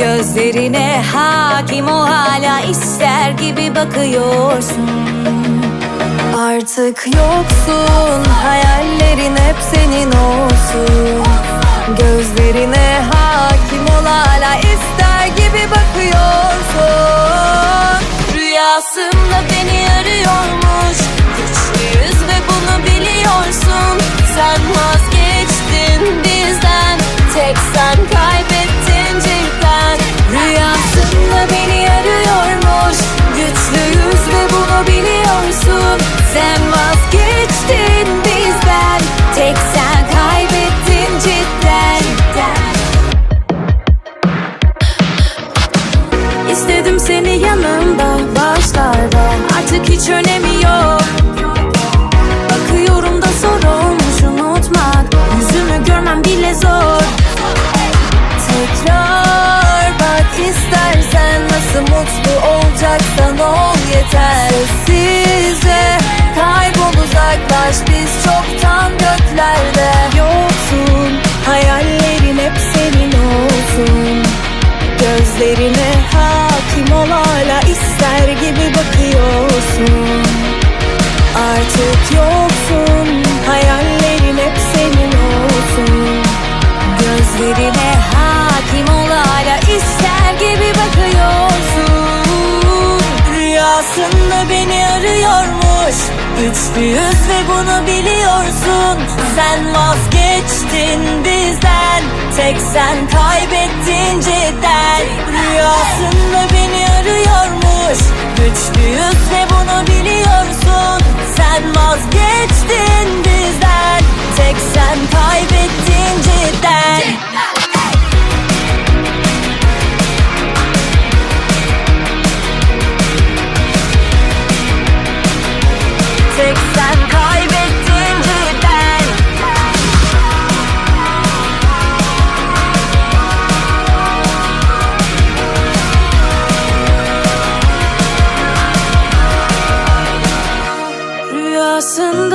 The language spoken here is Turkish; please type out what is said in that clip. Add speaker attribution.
Speaker 1: Gözlerine hakim o hala ister gibi bakıyorsun.
Speaker 2: Artık yoksun Hayallerin hep senin olsun. Gözlerine hakim ol hala ister gibi bakıyorsun. Rüyasında beni arıyormuş Güçlüyüz seni yanımda başlarda. Artık hiç önemi yok. Bakıyorum da zor olmuş unutmak. Yüzümü görmem bile zor. Tekrar bak istersen Nasıl mutlu olacaksan ol yeter. Sessizce kaybol uzaklaş. Biz çoktan göklerde Yoksun. Hayallerin hep senin olsun. Gözlerine hakim Artık yoksun hayallerin hep senin olsun.
Speaker 1: Gözlerine hakim ol hala ister gibi bakıyorsun.
Speaker 2: Rüyasında beni arıyormuş Güçlüyüz ve bunu biliyorsun. Sen vazgeçtin bizden Tek sen kaybettin cidden. Rüyasında beni arıyormuş